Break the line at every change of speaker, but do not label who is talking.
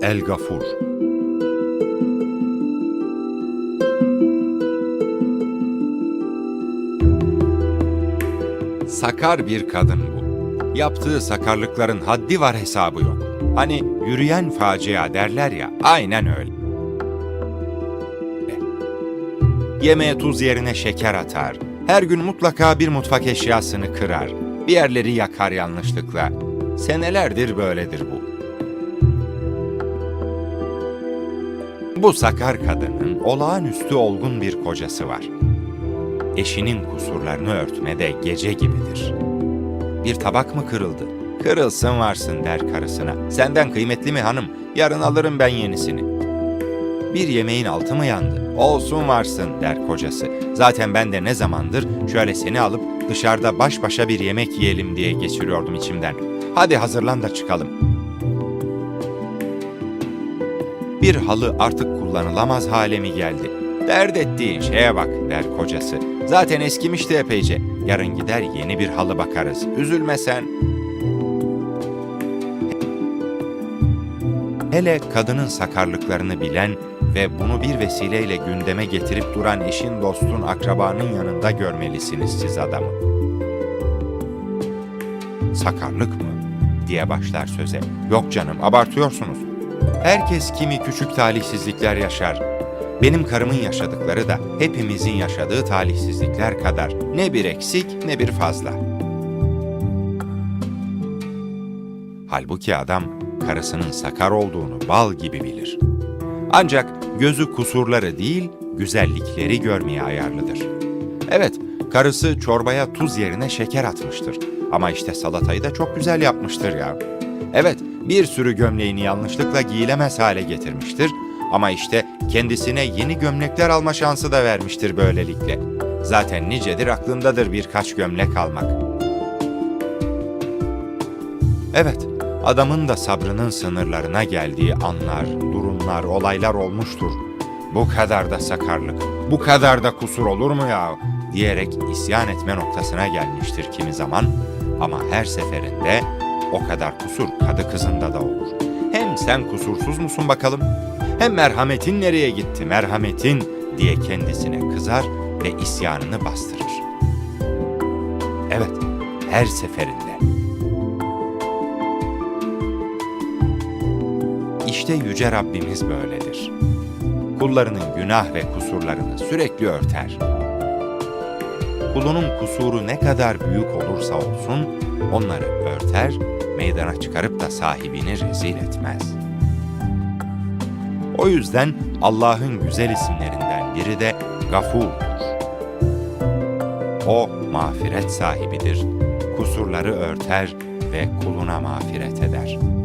Gafur. Sakar bir kadın bu. Yaptığı sakarlıkların haddi var hesabı yok. Hani yürüyen facia derler ya, aynen öyle. Yemeğe tuz yerine şeker atar. Her gün mutlaka bir mutfak eşyasını kırar. Bir yerleri yakar yanlışlıkla. Senelerdir böyledir bu. Bu sakar kadının olağanüstü olgun bir kocası var. Eşinin kusurlarını örtmede gece gibidir. Bir tabak mı kırıldı? Kırılsın varsın der karısına. Senden kıymetli mi hanım? Yarın alırım ben yenisini. Bir yemeğin altı mı yandı? Olsun varsın der kocası. Zaten ben de ne zamandır şöyle seni alıp dışarıda baş başa bir yemek yiyelim diye geçiriyordum içimden. Hadi hazırlan da çıkalım. Bir halı artık kullanılamaz hale mi geldi? Dert ettiğin şeye bak der kocası. Zaten eskimişti epeyce. Yarın gider yeni bir halı bakarız. Üzülme sen. Hele kadının sakarlıklarını bilen ve bunu bir vesileyle gündeme getirip duran eşin dostun akrabanın yanında görmelisiniz siz adamı. Sakarlık mı? diye başlar söze. Yok canım abartıyorsunuz. Herkes kimi küçük talihsizlikler yaşar. Benim karımın yaşadıkları da hepimizin yaşadığı talihsizlikler kadar ne bir eksik ne bir fazla. Halbuki adam karısının sakar olduğunu bal gibi bilir. Ancak gözü kusurları değil, güzellikleri görmeye ayarlıdır. Evet, karısı çorbaya tuz yerine şeker atmıştır. Ama işte salatayı da çok güzel yapmıştır ya. Evet, bir sürü gömleğini yanlışlıkla giyilemez hale getirmiştir. Ama işte kendisine yeni gömlekler alma şansı da vermiştir böylelikle. Zaten nicedir aklındadır birkaç gömlek almak. Evet, adamın da sabrının sınırlarına geldiği anlar, durumlar, olaylar olmuştur. Bu kadar da sakarlık, bu kadar da kusur olur mu ya? diyerek isyan etme noktasına gelmiştir kimi zaman. Ama her seferinde o kadar kusur kadı kızında da olur. Hem sen kusursuz musun bakalım? Hem merhametin nereye gitti merhametin diye kendisine kızar ve isyanını bastırır. Evet, her seferinde. İşte yüce Rabbimiz böyledir. Kullarının günah ve kusurlarını sürekli örter. Kulunun kusuru ne kadar büyük olursa olsun onları örter, meydana çıkarıp da sahibini rezil etmez. O yüzden Allah'ın güzel isimlerinden biri de Gafur'dur. O mağfiret sahibidir, kusurları örter ve kuluna mağfiret eder.''